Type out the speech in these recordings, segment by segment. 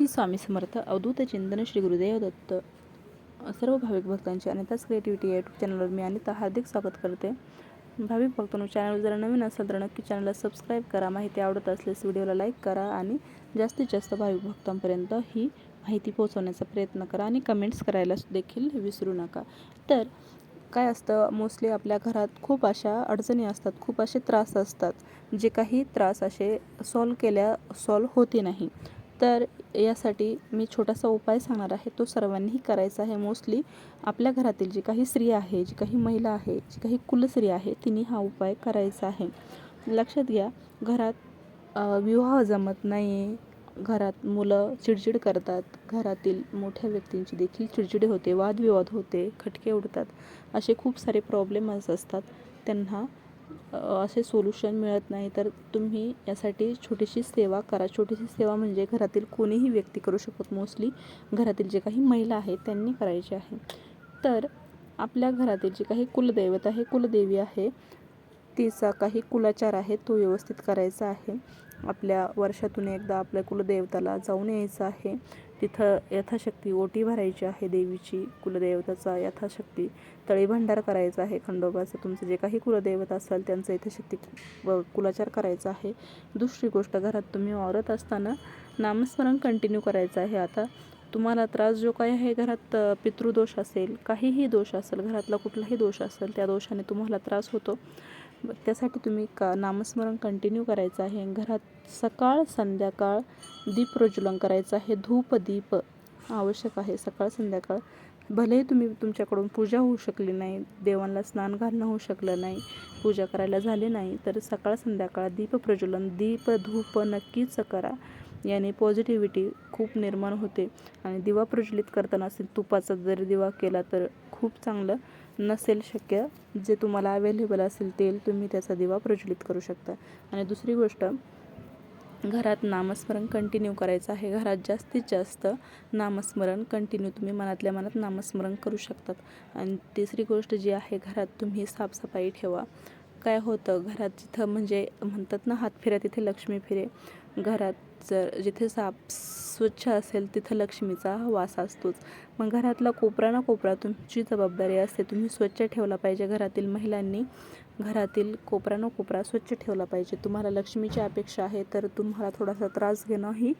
श्री स्वामी समर्थ अवधूत चिंतन श्री गुरुदेव दत्त. सर्व भाविक भक्तांचे अनिताच क्रिएटिव्हिटी या यूट्यूब चॅनलवर मी अनिता हार्दिक स्वागत करते. भाविक भक्तांनो चॅनल जर नवीन असेल तर नक्की चॅनलला सबस्क्राईब करा. माहिती आवडत असल्यास व्हिडिओला लाईक करा आणि जास्तीत जास्त भाविक भक्तांपर्यंत ही माहिती पोहोचवण्याचा प्रयत्न करा आणि कमेंट्स करायला देखील विसरू नका. तर काय असतं? मोस्टली आपल्या घरात खूप अशा अडचणी असतात खूप असे त्रास असतात. जे काही त्रास असे सॉल्व केल्या सॉल्व होते नाही. तर यासाठी मी छोटासा उपाय सांगणार आहे. तो सर्वांनीही करायचा आहे. मोस्टली आपल्या घरातील जी काही स्त्री आहे जी काही महिला आहे जी काही कुलस्त्री आहे तिने हा उपाय करायचा आहे. लक्षात घ्या घरात विवाह जमत नाही घरात मुलं चिडचिड करतात. घरातील मोठ्या व्यक्तींची देखील चिडचिड होते वादविवाद होते खटके उडतात. असे खूप सारे प्रॉब्लेम्स असतात. त्यांना असे सोल्युशन मिळत नाही तर तुम्ही यासाठी छोटीशी सेवा करा. छोटीशी सेवा म्हणजे घरातील कोणीही व्यक्ती करू शकत. मोस्टली घरातील जे काही महिला आहेत त्यांनी करायचे आहे. तर आपल्या घरातील जे काही कुलदैवत आहे कुलदेवी आहे तिचा काही कुलाचार आहे तो व्यवस्थित करायचा आहे. आपल्या वर्षातून एकदा आपल्या कुलदेवताला जाऊन यायचं आहे. तिथं यथाशक्ती ओटी भरायची आहे देवीची कुलदेवताचा यथाशक्ती तळीभंडार करायचा आहे खंडोबाचं. तुमचं जे काही कुलदैवत असेल त्यांचं यथाशक्ती व कुलाचार करायचा आहे. दुसरी गोष्ट घरात तुम्ही वावरत असताना नामस्मरण कंटिन्यू करायचं आहे. आता तुम्हाला त्रास जो काही आहे घरात पितृदोष असेल काहीही दोष असेल घरातला कुठलाही दोष असेल त्या दोषाने तुम्हाला त्रास होतो. त्यासाठी तुम्ही का नामस्मरण कंटिन्यू करायचं आहे. घरात सकाळ संध्याकाळ दीप प्रज्वलन करायचं आहे. धूप दीप आवश्यक आहे सकाळ संध्याकाळ. भलेही तुम्ही तुमच्याकडून पूजा होऊ शकली नाही देवांना स्नान घालणं होऊ शकलं नाही पूजा करायला झाली नाही तर सकाळ संध्याकाळ दीप प्रज्वलन दीप धूप नक्कीच करा. याने पॉझिटिव्हिटी खूप निर्माण होते. आणि दिवा प्रज्वलित करताना असेल तुपाचा जर दिवा केला तर खूप चांगलं. नसेल शक्य जे तुम्हाला अवेलेबल असेल तेल तुम्ही त्याचा दिवा प्रज्वलित करू शकता. आणि दुसरी गोष्ट घरात नामस्मरण कंटिन्यू करायचं आहे. घरात जास्तीत जास्त नामस्मरण कंटिन्यू तुम्ही मनातल्या मनात नामस्मरण करू शकतात. आणि तिसरी गोष्ट जी आहे घरात तुम्ही साफसफाई ठेवा. काय होतं? घरात जिथं म्हणजे म्हणतात ना हात फिरा तिथे लक्ष्मी फिरे. घरात जर जिथे साफ स्वच्छ असेल तिथं लक्ष्मीचा वास असतोच. मग घरातला कोपरा ना कोपरा तुमची जबाबदारी असते. तुम्ही स्वच्छ ठेवला पाहिजे घरातील महिलांनी. घरातील कोपरा ना कोपरा स्वच्छ ठेवला पाहिजे. तुम्हाला लक्ष्मीची अपेक्षा आहे तर तुम्हाला थोडासा त्रास घेणं ही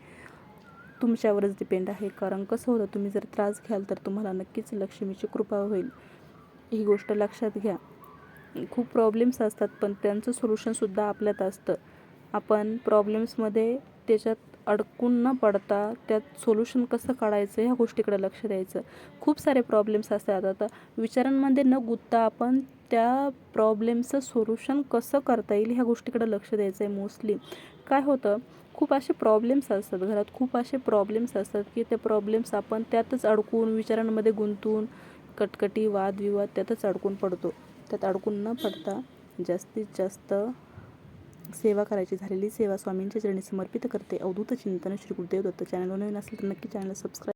तुमच्यावरच डिपेंड आहे. कारण कसं होतं तुम्ही जर त्रास घ्याल तर तुम्हाला नक्कीच लक्ष्मीची कृपा होईल. ही गोष्ट लक्षात घ्या. खूप प्रॉब्लेम्स असतात पण त्यांचं सोल्युशनसुद्धा आपल्यात असतं. आपण प्रॉब्लेम्समध्ये त्याच्यात अडकून न पडता त्यात सोल्युशन कसं काढायचं ह्या गोष्टीकडे लक्ष द्यायचं. खूप सारे प्रॉब्लेम्स असतात. आता विचारांमध्ये न गुंतता आपण त्या प्रॉब्लेमचं सोल्युशन कसं करता येईल ह्या गोष्टीकडे लक्ष द्यायचं आहे मोस्टली काय होतं? खूप असे प्रॉब्लेम्स असतात घरात. खूप असे प्रॉब्लेम्स असतात की ते प्रॉब्लेम्स आपण त्यातच अडकून विचारांमध्ये गुंतून कटकटी वादविवाद त्यातच अडकून पडतो. त्यात अडकून न पडता जास्तीत जास्त सेवा करायची झालेली सेवा स्वामींच्या चरणी समर्पित करते. अवधूत चिंतन श्री गुरुदेव दत्त चॅनल नवीन असेल तर नक्की चॅनल सबस्क्राईब